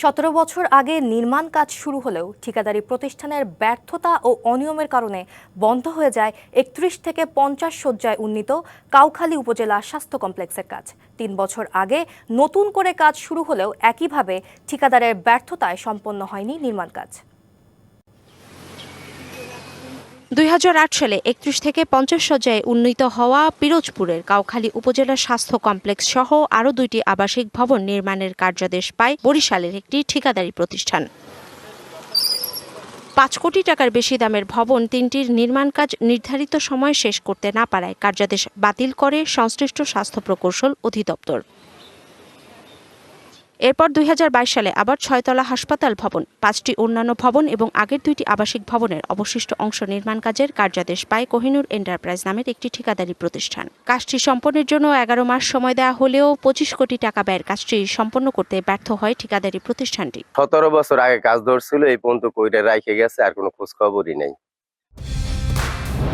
সতেরো বছর আগে নির্মাণ কাজ শুরু হলেও ঠিকাদারি প্রতিষ্ঠানের ব্যর্থতা ও অনিয়মের কারণে বন্ধ হয়ে যায় একত্রিশ থেকে পঞ্চাশ শয্যায় উন্নীত কাউখালী উপজেলা স্বাস্থ্য কমপ্লেক্সের কাজ। তিন বছর আগে নতুন করে কাজ শুরু হলেও একইভাবে ঠিকাদারের ব্যর্থতায় সম্পন্ন হয়নি নির্মাণ কাজ। দুই হাজার আট সালে একত্রিশ থেকে পঞ্চাশ শয্যায় উন্নীত হওয়া পিরোজপুরের কাউখালী উপজেলা স্বাস্থ্য কমপ্লেক্স সহ আরও দুইটি আবাসিক ভবন নির্মাণের কার্যাদেশ পায় বরিশালের একটি ঠিকাদারি প্রতিষ্ঠান। পাঁচ কোটি টাকার বেশি দামের ভবন তিনটির নির্মাণ কাজ নির্ধারিত সময় শেষ করতে না পারায় কার্যাদেশ বাতিল করে সংশ্লিষ্ট স্বাস্থ্য প্রকৌশল অধিদপ্তর। এরপর দু হাজার বাইশ সালে আবার ছয়তলা হাসপাতাল ভবন পাঁচটি অন্যান্য ভবন এবং আগের দুইটি আবাসিক ভবনের অবশিষ্ট অংশ নির্মাণ কাজের কার্যাদেশ পায় কোহিনুর এন্টারপ্রাইজ নামের একটি ঠিকাদারি প্রতিষ্ঠান। কাজটি সম্পন্নের জন্য এগারো মাস সময় দেওয়া হলেও পঁচিশ কোটি টাকা ব্যয়ের কাজটি সম্পন্ন করতে ব্যর্থ হয় ঠিকাদারি প্রতিষ্ঠানটি। সতেরো বছর আগে কাজ ধরছিল এই পর্যন্ত কইটা রাইখে গেছে আর কোনো খোঁজ খবরই নেই।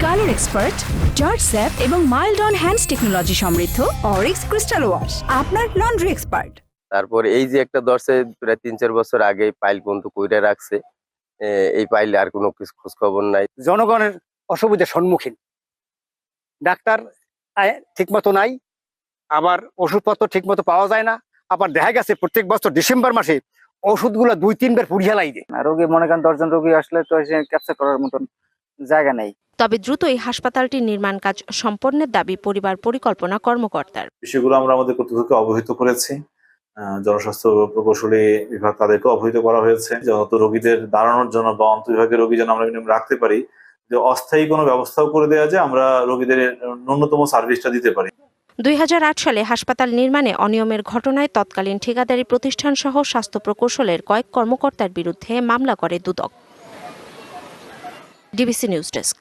কালার এক্সপার্ট জর্জ স্যাপ এবং মাইল্ড অন হ্যান্ডস টেকনোলজি সমৃদ্ধ অরিক্স ক্রিস্টাল ওয়াশ আপনার লন্ড্রি এক্সপার্ট। তারপর এই যে একটা ধরছে প্রায় তিন চার বছর আগে পাইল পর্যন্ত কইরা রাখছে এ, এই পাইলে আর কোনো কিছু খোঁজ খবর নাই। জনগণের অসুবিধার সম্মুখীন। ডাক্তার ঠিক মতো নাই আবার ওষুধপত্র ঠিক মতো পাওয়া যায় না আবার দেখা গেছে প্রত্যেক বছর ডিসেম্বর মাসে ওষুধগুলো দুই তিনবার পুড়িয়ে দেয়। আর রোগী মনে করেন দশজন রোগী আসলে তো ক্যাপচার করার মতন জায়গা নেই। তবে দ্রুতই হাসপাতালটির নির্মাণ কাজ সম্পন্নের দাবি পরিবার পরিকল্পনা কর্মকর্তার। বিষয়গুলো আমরা আমাদের কর্তৃপক্ষকে অবহিত করেছি। জনস্বাস্থ্য প্রকৌশলী বিভাগ তাদেরকে অবহিত করা হয়েছে। যত রোগীদের দাঁড়ানোর জন্য বা অন্তর্বিভাগের রোগী যেন আমরা minimum রাখতে পারি, যে অস্থায়ী কোনো ব্যবস্থাও করে দেওয়া যায়, আমরা রোগীদের ন্যূনতম সার্ভিসটা দিতে পারি। দুই হাজার আট সালে হাসপাতাল নির্মাণে অনিয়মের ঘটনায় তৎকালীন ঠিকাদারি প্রতিষ্ঠান সহ স্বাস্থ্য প্রকৌশলের কয়েক কর্মকর্তার বিরুদ্ধে মামলা করে দুদক। DBC news desk.